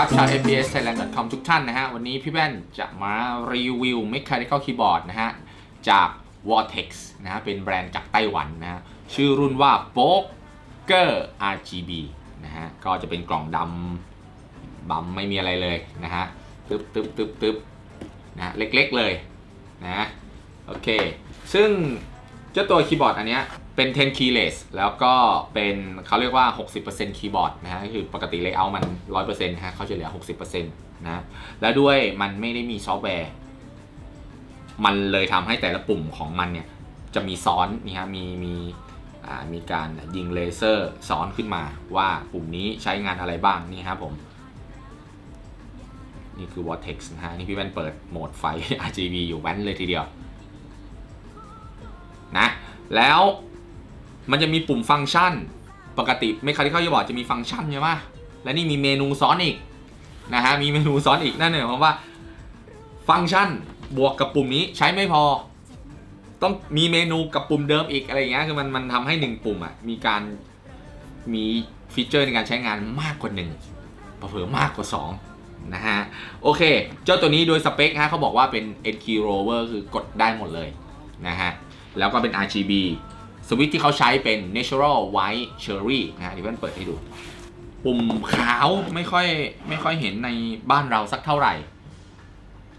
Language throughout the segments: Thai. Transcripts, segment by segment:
ครับชาว APS Thailand.com ทุกท่านนะฮะ วันนี้พี่แว่นจะมารีวิว Mechanical Keyboard นะฮะ จาก Vortex นะฮะ เป็นแบรนด์จากไต้หวันนะฮะ ชื่อรุ่นว่า Poker RGB นะฮะ ก็จะเป็นกล่องดำบัมไม่มีอะไรเลยนะฮะ ตึ๊บตึ๊บตึ๊บตึ๊บนะะเล็กๆเลยนะ โอเค ซึ่งเจ้าตัวคีย์บอร์ดอันเนี้ย เป็น 10 keyless แล้วก็เป็นเขาเรียกว่า 60%คีย์บอร์ดนะฮะก็คือปกติ layout มัน 100%นะฮะเขาจะเหลือ 60%นะแล้วด้วยมันไม่ได้มีซอฟต์แวร์ มันเลยทำให้แต่ละปุ่มของมันเนี่ย จะมีซ้อนนี่ฮะมีมีอ่ามีการยิงเลเซอร์ซ้อนขึ้นมาว่าปุ่มนี้ใช้งานอะไรบ้างนี่ครับผม นี่คือ Vortex นะฮะ นี่พี่แว่นเปิดโหมดไฟ RGB อยู่แว้นเลยทีเดียว นะ แล้ว มันจะมีปุ่มฟังก์ชัน ปกติไม่คาที่เขาจะบอกจะมีฟังก์ชันใช่ไหมและนี่มีเมนูซ้อนอีกนะฮะมีเมนูซ้อนอีกนั่นหมายความว่าฟังก์ชันบวกกับปุ่มนี้ใช้ไม่พอ ต้องมีเมนูกับปุ่มเดิมอีกอะไรอย่างเงี้ยคือมันมันทำให้หนึ่งปุ่มอะมีการมีฟีเจอร์ในการใช้งานมากกว่าหนึ่งเผลอมากกว่าสองนะฮะ โอเค เจ้าตัวนี้โดยสเปคฮะเขาบอกว่าเป็น N key rover คือกดได้หมดเลยนะฮะ แล้วก็เป็น RGB สวิตที่เขาใช้เป็น natural white cherry นะฮะเดี๋ยวเพื่อนเปิดให้ดู ปุ่มขาวไม่ค่อยไม่ค่อยเห็นในบ้านเราสักเท่าไหร่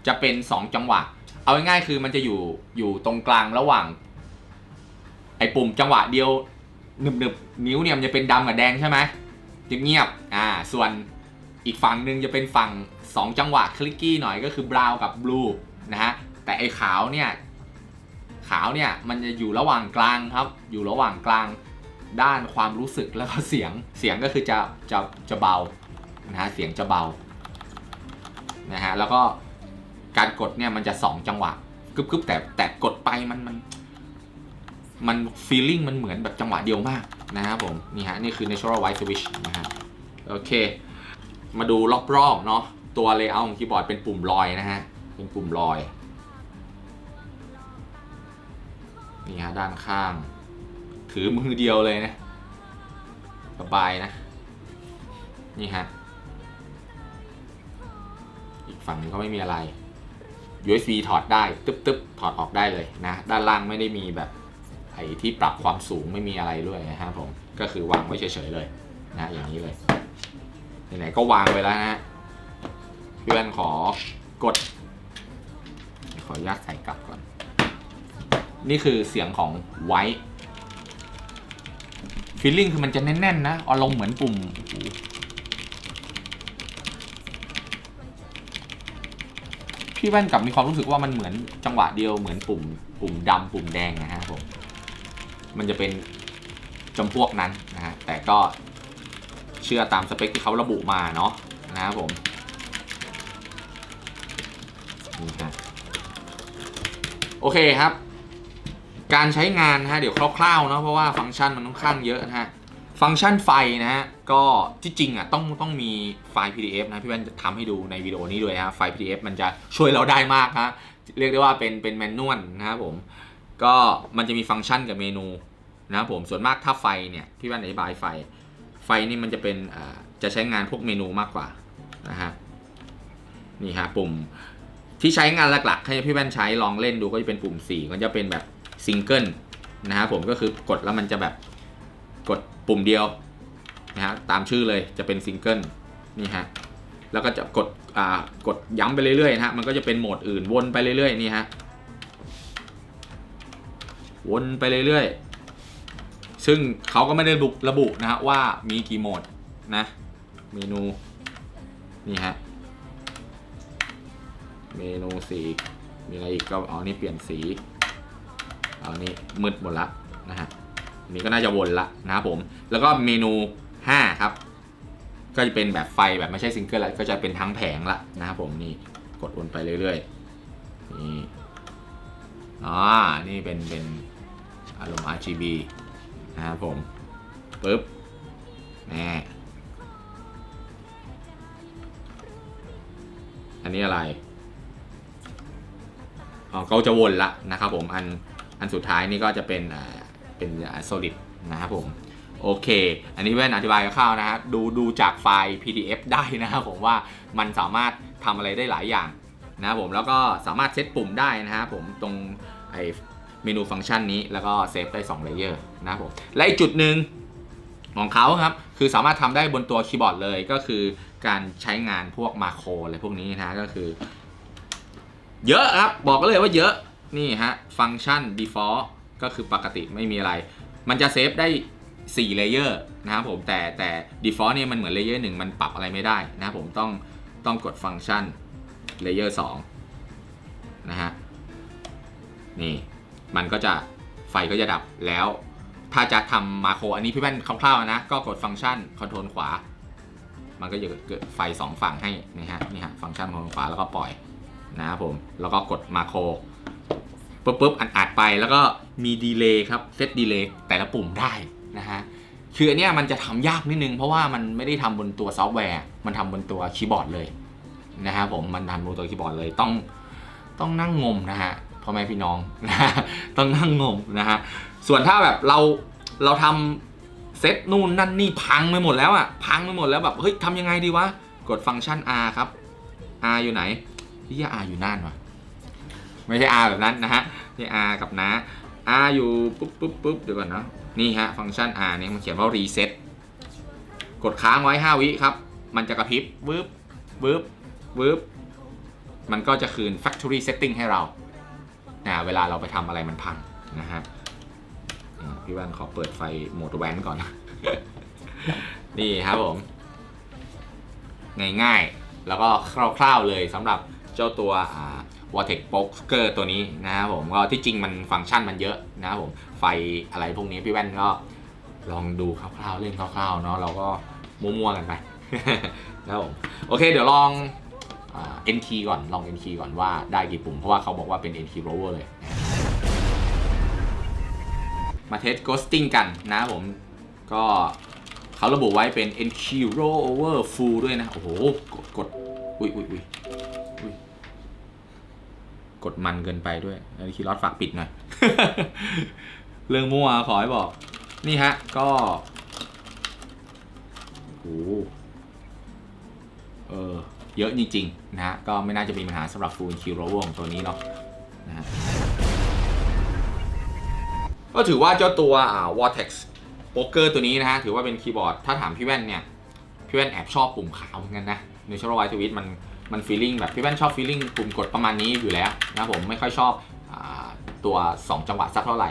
จะเป็น 2 จังหวะ เอาง่ายๆคือมันจะอยู่อยู่ตรงกลางระหว่าง ไอ้ปุ่มจังหวะเดียวหนึบหนึบนิ้วเนี่ยมันจะเป็นดำกับแดงใช่ไหมเงียบๆอ่า ส่วนอีกฝั่งหนึ่งจะเป็นฝั่ง 2 จังหวะคลิกกี้หน่อยก็คือบราวกับบลูนะฮะแต่ไอ้ขาวเนี่ยาวเนี่ยมันจะอยู่ระหว่างกลางครับ อยู่ระหว่างกลางด้านความรู้สึกแล้วก็เสียง เสียงก็คือจะจะจะเบานะฮะเสียงจะเบานะฮะแล้วก็การกดเนี่ยมันจะ 2 จังหวะกึบกึบแต่แต่กดไปมันมันมันฟีลลิ่งมันเหมือนแบบจังหวะเดียวมากนะครับผมนี่ฮะนี่คือ natural white switch นะฮะโอเค มาดูรอบๆเนาะตัว layout ของคีย์บอร์ดเป็นปุ่มลอยนะฮะเป็นปุ่มลอย นี่ฮะด้านข้าง ถือมือเดียวเลยนะสบายนะ นี่ฮะ อีกฝั่งนึงก็ไม่มีอะไร USB ถอดได้ ตึ๊บตึ๊บถอดออกได้เลยนะ ด้านล่างไม่ได้มีแบบไอ้ที่ปรับความสูงไม่มีอะไรด้วยนะครับผม ก็คือวางไว้เฉยๆเลยนะอย่างนี้เลยไหนๆก็วางไว้แล้วนะฮะเพื่อนขอกด ขออนุญาตใส่กลับก่อน นี่คือเสียงของไวท์ฟีลลิ่งคือมันจะแน่นๆนะอารมณ์เหมือนปุ่มพี่แว่นกลับมีความรู้สึกว่ามันเหมือนจังหวะเดียวเหมือนปุ่ม ปุ่มดำปุ่มแดงนะฮะผมมันจะเป็นจำพวกนั้นนะฮะแต่ก็เชื่อตามสเปคที่เขาระบุมาเนาะนะครับผมนี่ฮะโอเคครับ การใช้งานนะฮะเดี๋ยวคร่าวๆเนาะเพราะว่าฟังก์ชันมันค่อนข้างเยอะนะฮะฟังก์ชันไฟนะฮะก็ที่จริงอะต้องต้องมีไฟล์ PDF นะพี่แว่นจะทำให้ดูในวิดีโอนี้ด้วยนะฮะไฟล์ PDF มันจะช่วยเราได้มากฮะเรียกได้ว่าเป็นเป็นแมนนวลนะครับผมก็มันจะมีฟังก์ชันกับเมนูนะครับผมส่วนมากถ้าไฟเนี่ยพี่แว่นอธิบายไฟ ไฟนี่มันจะเป็นอ่าจะใช้งานพวกเมนูมากกว่านะฮะนี่ฮะปุ่มที่ใช้งานหลักๆให้พี่แว่นใช้ลองเล่นดูก็จะเป็นปุ่ม4ก็จะเป็นแบบ ซิงเกิลนะฮะผมก็คือกดแล้วมันจะแบบกดปุ่มเดียวนะฮะตามชื่อเลยจะเป็นซิงเกิลนี่ฮะแล้วก็จะกดอ่ากดย้ำไปเรื่อยๆนะฮะมันก็จะเป็นโหมดอื่นวนไปเรื่อยๆนี่ฮะวนไปเรื่อยๆ ซึ่งเขาก็ไม่ได้บุระบุนะฮะว่ามีกี่โหมดนะเมนูนี่ฮะเมนูสีมีอะไรอีกก็อ๋อนี่เปลี่ยนสี เอานี่มืดหมดละนะฮะนี้ก็น่าจะวนละนะครับผม แล้วก็เมนู5ครับ ก็จะเป็นแบบไฟแบบไม่ใช่ซิงเกิลล้วก็จะเป็นทั้งแผงละนะครับผมนี่กดวนไปเรื่อยๆนี่อ๋อนี่เป็นเป็นอารมณ์ RGB นะครับผมปึ๊บแน่อันนี้อะไร อ๋อก็จะวนละนะครับผม อัน อันสุดท้ายนี่ก็จะเป็นเป็นโซลิดนะครับผมโอเค อันนี้เพื่อนอธิบายคร่าวๆนะฮะดูดูจากไฟล์ PDF ได้นะครับผมว่ามันสามารถทำอะไรได้หลายอย่างนะครับผมแล้วก็สามารถเซตปุ่มได้นะฮะผมตรงไอเมนูฟังก์ชันนี้แล้วก็เซฟได้2เลเยอร์นะครับผมและอีกจุดหนึ่งของเขาครับคือสามารถทำได้บนตัวคีย์บอร์ดเลยก็คือการใช้งานพวกมาโครอะไรพวกนี้นะก็คือ เยอะครับบอกเลยว่าเยอะ นี่ฮะฟังก์ชัน default ก็คือปกติไม่มีอะไร มันจะเซฟได้4เลเยอร์นะครับผมแต่แต่ default เนี่ยมันเหมือนเลเยอร์หนึ่งมันปรับอะไรไม่ได้นะครับผมต้องต้องกดฟังก์ชันเลเยอร์2นะฮะนี่มันก็จะไฟก็จะดับแล้ว ถ้าจะทำมาโครอันนี้พี่แว่นคร่าวๆนะ ก็กดฟังก์ชันคอนโทรลขวา มันก็จะเกิดไฟ 2 ฝั่งให้นี่ฮะนี่ฮะฟังก์ชันคอนโทรลขวาแล้วก็ปล่อยนะครับผมแล้วก็กดมาโคร ปุ๊บปุ๊บอัดอัดไปแล้วก็มีดีเลย์ครับเซตดีเลย์แต่ละปุ่มได้นะฮะคืออันเนี้ยมันจะทำยากนิดนึง เพราะว่ามันไม่ได้ทำบนตัวซอฟต์แวร์ มันทำบนตัวคีย์บอร์ดเลยนะครับผมมันทำบนตัวคีย์บอร์ดเลยต้องต้องนั่งงมนะฮะพ่อแม่พี่น้องนะฮะต้องนั่งงมนะฮะส่วนถ้าแบบเราเราทำเซตนู่นนั่นนี่พังไปหมดแล้วอะพังไปหมดแล้วแบบเฮ้ยทำยังไงดีวะกดฟังก์ชัน R ครับ R อยู่ไหนพี่ยา R อยู่นั่นวะ ไม่ใช่ R แบบนั้นนะฮะนี่ R กับนะ R อยู่ปุ๊บปุ๊บปุ๊บเดี๋ยวก่อนนะนี่ฮะฟังก์ชัน R เนี่ยมันเขียนว่า reset กดค้างไว้ 5 วิครับ มันจะกระพริบวืบวืบวืบมันก็จะคืน factory setting ให้เรานะเวลาเราไปทำอะไรมันพังนะฮะพี่วันขอเปิดไฟโหมดแว้นก่อน นี่ครับผม ง่ายๆ แล้วก็คร่าวๆเลยสำหรับเจ้าตัวอ่า Vortex Poker ตัวนี้นะครับผมก็ที่จริงมันฟังก์ชันมันเยอะนะครับผมไฟอะไรพวกนี้พี่แว่นก็ลองดูคร่าวๆเล่นคร่าวๆเนาะเราก็มั่วๆกันไปนะครับผมโอเคเดี๋ยวลองอ่า N key ก่อนลอง N key ก่อนว่าได้กี่ปุ่ม เพราะว่าเขาบอกว่าเป็น N key rover เลย มาเทส ghosting กันนะครับผมก็เขาระบุไว้เป็น NQ rollover full ด้วยนะ โอ้โห กดกด อุ้ยอุ้ยอุ้ย กดมันเกินไปด้วยอันนี้คีย์ลอดฝากปิดหน่อย เรื่องมั่วขอให้บอก นี่ฮะ ก็โอ้โหเออ เยอะจริง ๆ นะฮะ ก็ไม่น่าจะมีปัญหาสำหรับ Full Key Rover ของตัวนี้เนาะนะฮะก็ถือว่าเจ้าตัวอ่า Vortex Poker ตัวนี้นะฮะ ถือว่าเป็นคีย์บอร์ด ถ้าถามพี่แว่นเนี่ย พี่แว่นแอบชอบปุ่มขาวเหมือนกันนะ Neutral White Switch มัน มันฟีลิ่งแบบพี่แว่นชอบฟีลิ่งปุ่มกดประมาณนี้อยู่แล้วนะผมไม่ค่อยชอบอตัว 2 จังหวะสักเท่าไหร่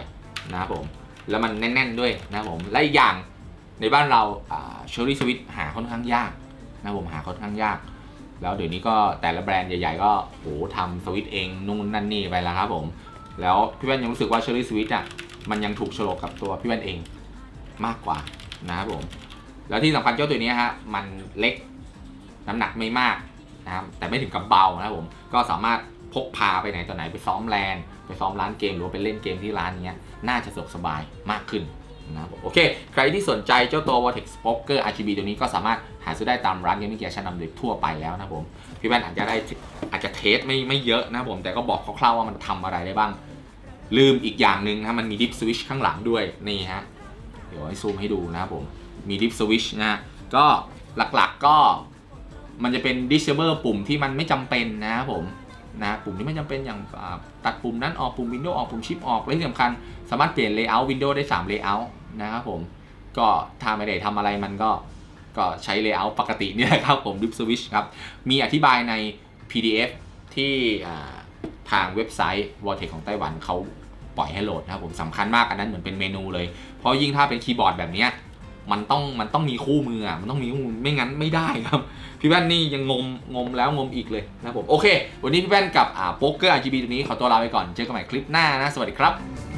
นะครับผมแล้วมันแน่น ๆ ด้วยนะผมและอีกอย่างในบ้านเราเชอรี่สวิตหาค่อนข้างยากนะผมหาค่อนข้างยาก แล้วเดี๋ยวนี้ก็แต่ละแบรนด์ใหญ่ๆ ก็โหทำสวิตเองนู่นนั่นนี่ไปแล้วครับผมแล้วพี่แว่นยังรู้สึกว่าเชอรี่สวิตอะมันยังถูกโฉลกกับตัวพี่แว่นเองมากกว่านะครับผมแล้วที่สำคัญเจ้าตัวนี้ฮะมันเล็กน้ำหนักไม่มาก นะครับแต่ไม่ถึงกับเบานะครับผมก็สามารถพกพาไปไหนต่อไหนไปซ้อมแลนไปซ้อมร้านเกมหรือว่าไปเล่นเกมที่ร้านนี้น่าจะสะดวกสบายมากขึ้นนะโอเค ใครที่สนใจเจ้าตัว Vortex Poker RGB ตัวนี้ก็สามารถหาซื้อได้ตามร้านเกมมิ่งเกียร์ชั้นนำโดยทั่วไปแล้วนะผม พี่แว่นอาจจะได้อาจจะเทสไม่ไม่เยอะนะผม แต่ก็บอกคร่าวๆว่ามันทำอะไรได้บ้าง ลืมอีกอย่างหนึ่งนะมันมีดิฟสวิชข้างหลังด้วย นี่ฮะ เดี๋ยวให้ซูมให้ดูนะผม มีดิฟสวิชนะฮะก็หลักๆก็ มันจะเป็น disable ปุ่มที่มันไม่จำเป็นนะครับผมนะปุ่มที่ไม่จำเป็นอย่างตัดปุ่มนั้นออกปุ่ม Windows ออกปุ่มชิปออกและที่สำคัญ สามารถเปลี่ยน layout Windows ได้ 3 layout นะครับผม ก็ถ้าไม่ได้ทำอะไรมันก็ก็ใช้ layout ปกตินี่แหละครับผม diff switch ครับ มีอธิบายใน PDF ที่อ่ทางเว็บไซต์ Vortex ของไต้หวันเขาปล่อยให้โหลดนะครับผมสำคัญมากอันนั้นเหมือนเป็นเมนูเลย เพราะยิ่งถ้าเป็นคีย์บอร์ดแบบนี้ มันต้องมันต้องมีคู่มืออะมันต้องมีคู่มือไม่งั้นไม่ได้ครับ พี่แว่นนี่ยังงมงมแล้วงมอีกเลยนะผมโอเค วันนี้พี่แว่นกับอ่าโป๊กเกอร์ RGB ตัวนี้ขอตัวลาไปก่อนเจอกันใหม่คลิปหน้านะ สวัสดีครับ